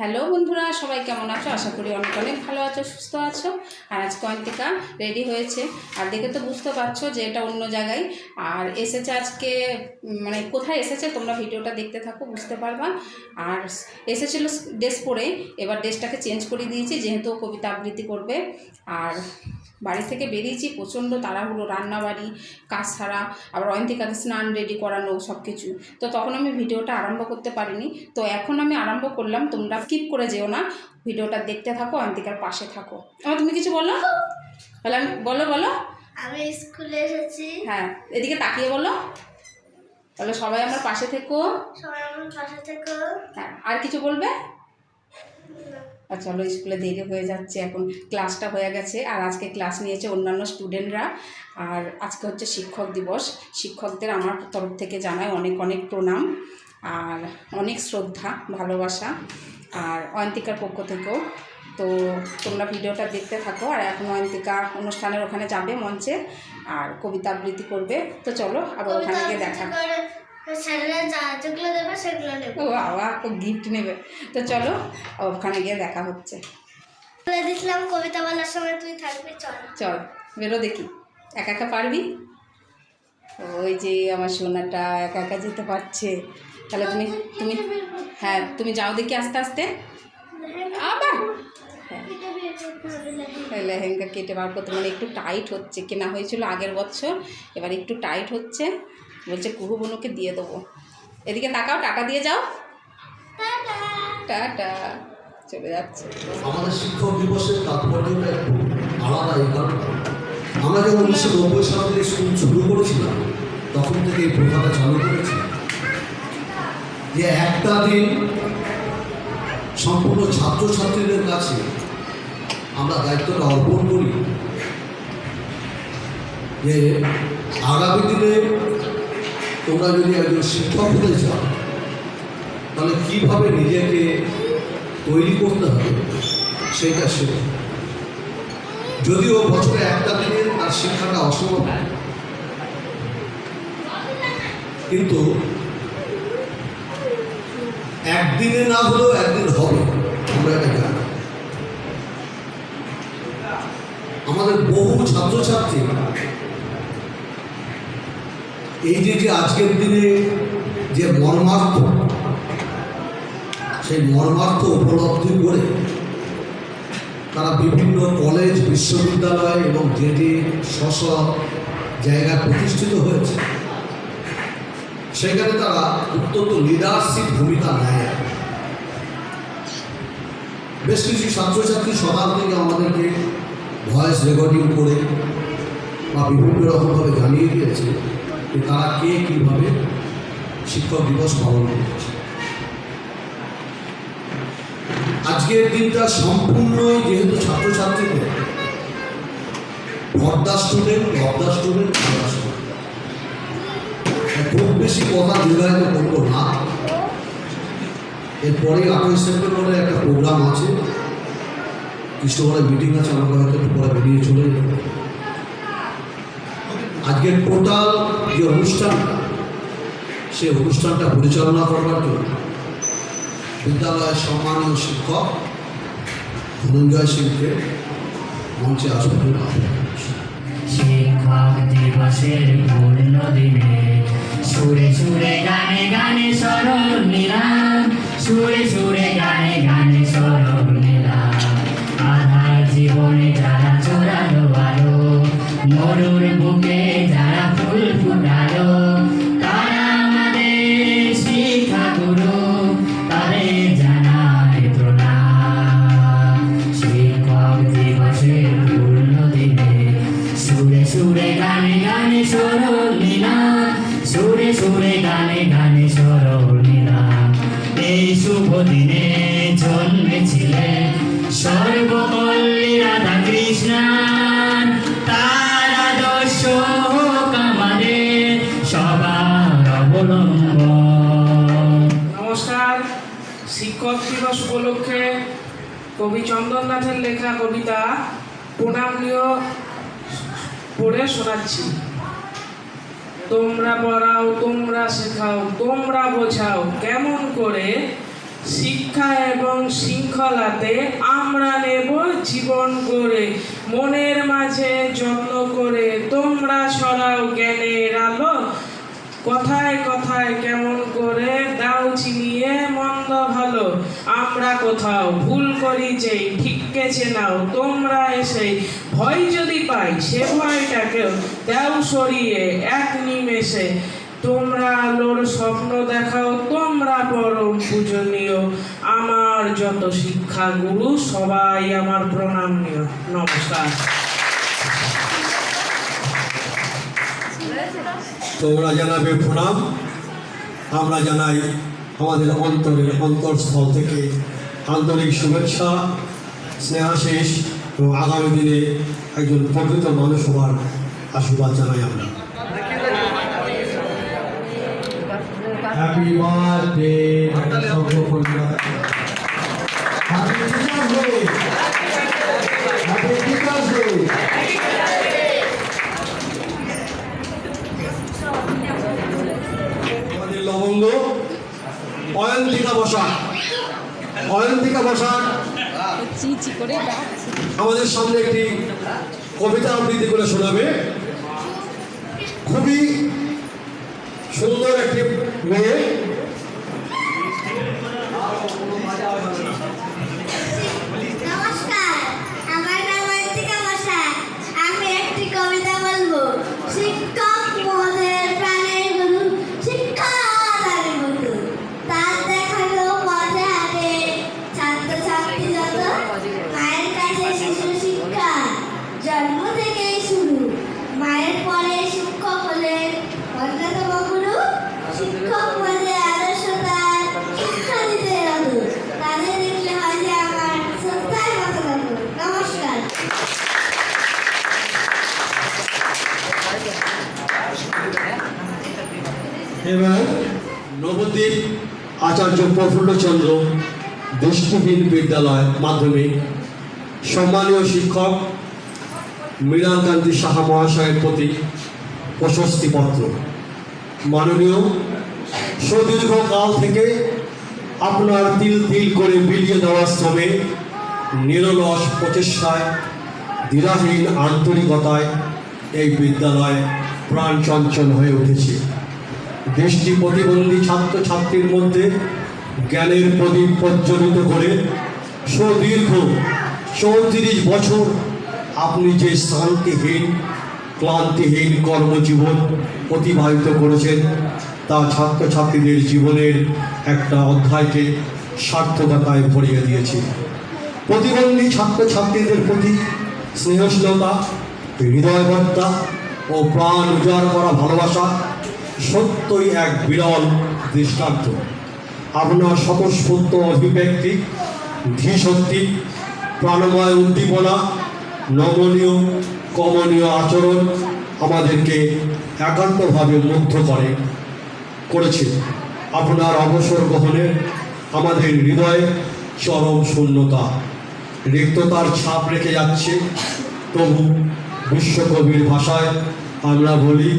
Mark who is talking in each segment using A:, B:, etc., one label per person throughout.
A: Hello বন্ধুরা, সবাই কেমন আছো? আশা করি অনেক অনেক ভালো আছো, সুস্থ আছো। আর আজকে অন্তিকা রেডি হয়েছে। আর দেখে তো বুঝতে পারছ যে এটা অন্য জায়গায়। আর এসেছে আজকে মানে কোথায় এসেছে তোমরা ভিডিওটা দেখতে থাকো, বুঝতে পারবা। আর এসেছিল ড্রেস পরে, এবার ড্রেসটাকে চেঞ্জ করে দিয়েছি, যেহেতু কবিতা আবৃত্তি করবে। আর বাড়ি থেকে বেরিয়েছি, প্রচণ্ড তাড়াহুড়ো, রান্নাবাড়ি কাজ ছাড়া আবার অয়ন্তিকাকে স্নান রেডি করানো সব কিছু তো তখন আমি ভিডিওটা আরম্ভ করতে পারিনি। তো এখন আমি আরম্ভ করলাম, তোমরা স্কিপ করে যেও না। ভিডিওটা দেখতে থাকো অয়ন্তিকার পাশে থাকো। আমার তুমি কিছু বলো? তাহলে আমি বলো বলো।
B: আমি স্কুলে এসেছি।
A: হ্যাঁ এদিকে তাকিয়ে বলো। তাহলে সবাই আমার পাশে থেকো।
B: সবাই আমার পাশে থেকো।
A: হ্যাঁ আর কিছু বলবে? আর চলো স্কুলে দেরি হয়ে যাচ্ছে এখন ক্লাসটা হয়ে গেছে। আর আজকে ক্লাস নিয়েছে অন্যান্য স্টুডেন্টরা। আর আজকে হচ্ছে শিক্ষক দিবস। শিক্ষকদের আমার তরফ থেকে জানায় অনেক অনেক প্রণাম। আর অনেক শ্রদ্ধা ভালোবাসা। আর অয়ন্তিকার পক্ষ থেকেও। তো তোমরা ভিডিওটা দেখতে থাকো আর এখন অয়ন্তিকা অনুষ্ঠানের ওখানে যাবে মঞ্চে আর কবিতা আবৃত্তি করবে। তো চলো আবার ওখানে গিয়ে দেখা। ও বাবা ও গিফট নেবে। তো চলো ওখানে গিয়ে দেখা হচ্ছে।
B: বলে দিয়েছিলাম কবিতা বলার সময় তুই থাকবি চল।
A: চল বেরো দেখি। একা একা পারবি? ওই যে আমার সোনাটা একা একা যেতে পারছে। তাহলে তুমি তুমি হ্যাঁ তুমি যাও দেখি আস্তে আস্তে। আবার? হ্যাঁ। লেহেঙ্গা কেটে বার করতে মানে একটু টাইট হচ্ছে কেনা হয়েছিল আগের বছর এবার একটু টাইট হচ্ছে। বলছে কুহু বনুকে দিয়ে দেবো। এদিকে তাকাও টাটা দিয়ে যাও। টাটা। চলে যাচ্ছে।
C: আমাদের শিক্ষক দিবসের তাৎপর্যটা একটু আলাদা এই কারণে। আমরা যখন উনিশশো নব্বই সাল থেকে স্কুল শুরু করেছিলাম তখন থেকে এই প্রথাটা চালু করেছি। যে একটা দিন সম্পূর্ণ ছাত্রছাত্রীদের কাছে আমরা দায়িত্বটা অর্পণ করি যে আগামী দিনে তোমরা যদি একজন শিক্ষক হতে চাও, তাহলে কীভাবে নিজেকে তৈরি করতে হবে সেটা শেখো। যদিও বছরে একটা দিনে তার শিক্ষাটা অসম্ভব। কিন্তু একদিনে না হলেও একদিন হবে। আমরা এটা জানি। আমাদের বহু ছাত্রছাত্রী এই যে যে আজকের দিনে যে মর্মার্থ, সেই মর্মার্থ উপলব্ধি করে তারা বিভিন্ন কলেজ, বিশ্ববিদ্যালয় এবং যে স্ব জায়গায় প্রতিষ্ঠিত হয়েছে সেখানে তারা অত্যন্ত লিডারশিপ ভূমিকা নেয়। বেশ কিছু ছাত্রছাত্রী সকাল থেকে আমাদেরকে ভয়েস রেকর্ডিং করে বা বিভিন্ন রকমভাবে জানিয়ে দিয়েছে যে তারা কে কীভাবে শিক্ষক দিবস পালন করেছে। আজকের দিনটা সম্পূর্ণই যেহেতু ছাত্রছাত্রীদের ভর্দা স্টুডেন্ট ভর্দা স্টুডেন্ট খুব বেশি কথা দীর্ঘায়িত করব না। এরপরে আটই সেপ্টেম্বরে একটা প্রোগ্রাম আছে। কৃষ্ণগড়ে মিটিং আছে, আমাকে হয়তো একটু পরে বেরিয়ে চলে আজকের টোটাল যে অনুষ্ঠানটা সে অনুষ্ঠানটা পরিচালনা করবার জন্য বিদ্যালয়ের সম্মানীয় শিক্ষক ধনঞ্জয় সিংকে মঞ্চে আসবেন
D: শিক্ষক দিবসের পূর্ণ দিনে সুরে সুরে গানে গানে স্মরণ নিলাম। সুরে সুরে গানে গানে স্মরণ নিলাম। আধার জীবনে যারা চোরালো আলো, মরুর বুকে যারা ফুল ফুটালো, তারা আমাদের শিক্ষা গুরু, তাদের জানায় প্রণাম। শিক্ষক দিবসের পূর্ণ দিনে সুরে সুরে গানে গানে সরল দিনে জন্মেছিলেন সর্বপল্লী রাধা কৃষ্ণ তার আদর্শ আমাদের সবার অবলম্বন
E: নমস্কার। শিক্ষক দিবস উপলক্ষে কবি চন্দননাথের লেখা কবিতা প্রণাম পড়ে শোনাচ্ছি। তোমরা পড়াও, তোমরা শেখাও, তোমরা বোঝাও, কেমন করে শিক্ষা এবং শৃঙ্খলাতে আমরা নেব জীবন গড়ে। মনের মাঝে যত্ন করে তোমরা সরাও জ্ঞানের আলো। কথায় কথায় কেমন করে দাও চিনিয়ে মন্দ ভালো। আমরা কোথাও ভুল করি যেই ঠিককে চেনাও তোমরা এসে ভয় যদি পাই, সে ভয়টাকেও দাও সরিয়ে এক নিমেষে। তোমরা আলোর স্বপ্ন দেখাও, তোমরা পরম পূজনীয়। আমার যত শিক্ষা গুরু সবাই আমার প্রণামনীয় নমস্কার।
F: তোমরা জানাবে প্রণাম। আমরা জানাই আমাদের অন্তরের অন্তরস্থল থেকে আন্তরিক শুভেচ্ছা, স্নেহাশিস এবং আগামী দিনে একজন প্রকৃত মানুষ হওয়ার আশীর্বাদ জানাই আমরা। হ্যাপি বার্থডে লবঙ্গ অয়ন্তিকা বসাক অয়ন্তিকা বসাক আমাদের সামনে একটি কবিতা আবৃত্তি করে শোনাবে। খুবই সুন্দর একটি মেয়ে এবং নবদ্বীপ আচার্য প্রফুল্লচন্দ্র দৃষ্টিহীন বিদ্যালয় মাধ্যমিক। সম্মানীয় শিক্ষক মৃণালকান্তি সাহা মহাশয়ের প্রতি প্রশস্তিপত্র। মাননীয় সুদীর্ঘ কাল থেকে আপনার তিল তিল করে বিলিয়ে দেওয়ার শ্রমে নিরলস প্রচেষ্টায়, দ্বিধাহীন আন্তরিকতায় এই বিদ্যালয় প্রাণ চঞ্চল হয়ে উঠেছে। দৃষ্টি প্রতিবন্ধী ছাত্রছাত্রীর মধ্যে জ্ঞানের প্রদীপ প্রজ্বলিত করে সুদীর্ঘ চৌত্রিশ বছর আপনি যে শান্তিহীন, ক্লান্তিহীন কর্মজীবন অতিবাহিত করেছেন, তা ছাত্রছাত্রীদের জীবনের একটা অধ্যায়কে সার্থকতায় ভরিয়ে দিয়েছে। প্রতিবন্ধী ছাত্রছাত্রীদের প্রতি স্নেহশীলতা হৃদয়বত্তা ও প্রাণ উজাড় করা ভালোবাসা সত্যই এক বিরল দৃষ্টান্ত। আপনার স্বতঃস্ফূর্ত অভিব্যক্তি ধীশক্তি প্রাণময় উদ্দীপনা, নমনীয়, কমনীয় আচরণ আমাদেরকে একান্তভাবে মুগ্ধ করে, করেছে। আপনার অবসর গ্রহণে আমাদের হৃদয়ে চরম শূন্যতা। রিক্ততার ছাপ রেখে যাচ্ছে। তবু বিশ্বকবির ভাষায় আমরা বলি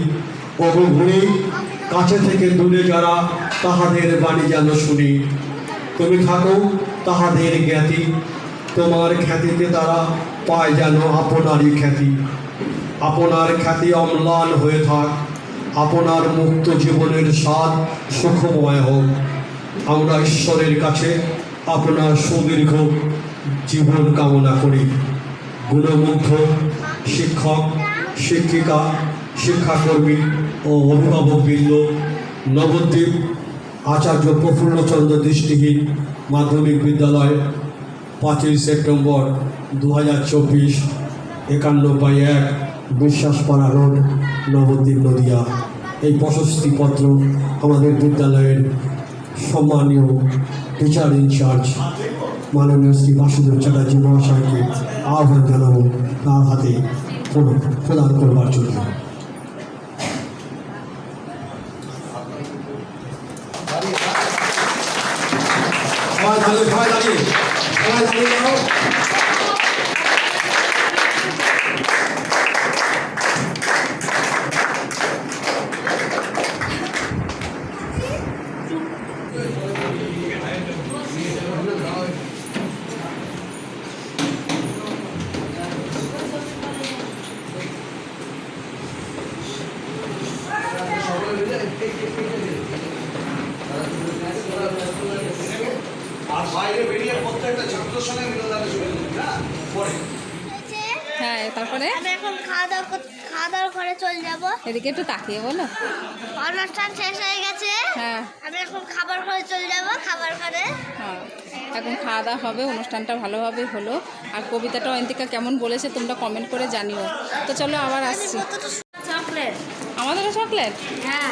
F: অবগুণী কাছে থেকে দূরে যারা, তাহাদের বাণী যেন শুনি। তুমি থাকো, তাহাদের জ্ঞাতি। তোমার খ্যাতিতে তারা পায় যেন আপনারই খ্যাতি। আপনার খ্যাতি অম্লান হয়ে থাক। আপনার মুক্ত জীবনের স্বাদ সুখময় হোক। আমরা ঈশ্বরের কাছে আপনার সুদীর্ঘ জীবন কামনা করি। গুণমুগ্ধ শিক্ষক, শিক্ষিকা শিক্ষাকর্মী ও অভিভাবকবৃন্দ, নবদ্বীপ আচার্য প্রফুল্লচন্দ্র দৃষ্টিহীন মাধ্যমিক বিদ্যালয়, পাঁচই সেপ্টেম্বর দু হাজার চব্বিশ একান্ন বাই এক বিশ্বাসপাড়া রোড, নবদ্বীপ নদিয়া। এই প্রশস্তিপত্র আমাদের বিদ্যালয়ের সম্মানীয় টিচার ইনচার্জ মাননীয় শ্রী বাসুদেব চ্যাটার্জি মহাশয়কে আহ্বান জানাব তার হাতে প্রদান করবার জন্য। দাঁড়িয়ে সবাই দাঁড়িয়ে। সবাই দাঁড়িয়ে যাও বাইরে বেরিয়ে প্রত্যেকটা ছাত্রের সঙ্গে না? পরে।
A: হ্যাঁ তারপরে?
B: আমি এখন খাওয়া দাওয়া খাওয়া দাওয়া করে চলে যাব।
A: এদিকে একটু তাকিয়ে বলো।
B: অনুষ্ঠান শেষ হয়ে গেছে।
A: হ্যাঁ।
B: আমি এখন খাবার করে চলে যাব খাবার করে
A: হ্যাঁ এখন খাওয়া দাওয়া হবে অনুষ্ঠানটা ভালোভাবে হলো। আর কবিতাটা অন্তিকা কেমন বলেছে তোমরা কমেন্ট করে জানিও। তো চলো আবার আসছি।
B: চকলেট।
A: আমাদেরও চকলেট?
B: হ্যাঁ।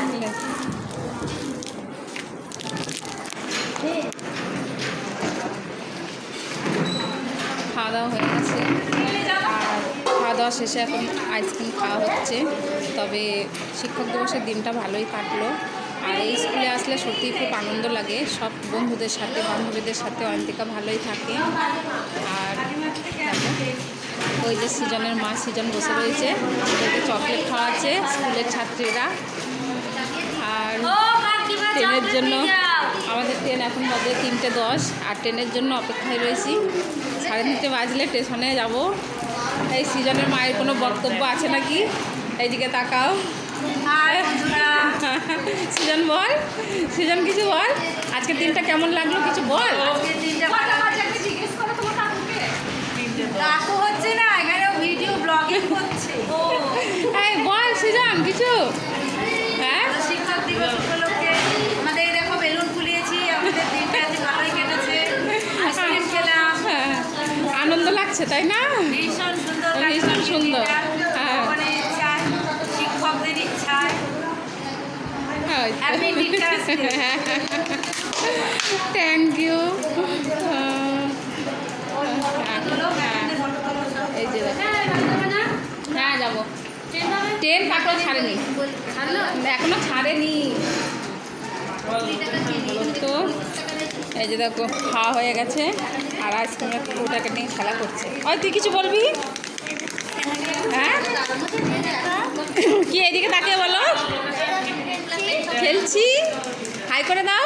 A: খাওয়া দাওয়া হয়ে গেছে। আর খাওয়া দাওয়া শেষে এখন আইসক্রিম খাওয়া হচ্ছে। তবে শিক্ষক দিবসের দিনটা ভালোই কাটলো। আর এই স্কুলে আসলে সত্যিই খুব আনন্দ লাগে। সব বন্ধুদের সাথে বান্ধবীদের সাথে অন্তিকা ভালোই থাকে। আর ওই যে সিজনের মা সিজন বসে রয়েছে। ওদেরকে চকলেট খাওয়াচ্ছে স্কুলের ছাত্রীরা। আর ট্রেনের জন্য আমাদের ট্রেন এখন বাজে তিনটে দশ আর ট্রেনের জন্য অপেক্ষায় রয়েছি। সাড়ে তিনটে বাজলে স্টেশনে যাব। এই সিজনের মায়ের কোনো বক্তব্য আছে নাকি? এইদিকে তাকাও। সিজন বল। সিজন কিছু বল? আজকের দিনটা কেমন লাগল? কিছু বল?
G: কাকু হচ্ছে না এখানে ভিডিও ব্লগিং
A: এই বল সিজন কিছু? হ্যাঁ?
G: শিক্ষক দিবস
A: লাগছে তাই না?
G: ভীষণ সুন্দর
A: ভীষণ সুন্দর। হ্যাঁ।
G: শিক্ষকদের ইচ্ছায়। Happy teachers day
A: thank you এই যে হ্যাঁ যাব ট্রেন ছাড়েনি। এখনও ছাড়েনি। তো এই যে দেখো, খাওয়া হয়ে গেছে, আর আইসক্রিমের পুরোটাকে নিয়ে খেলা করছে। ওই, তুই কিছু বলবি? হ্যাঁ? কি, এদিকে তাকে বলো? খেলছি? হাই করে দাও।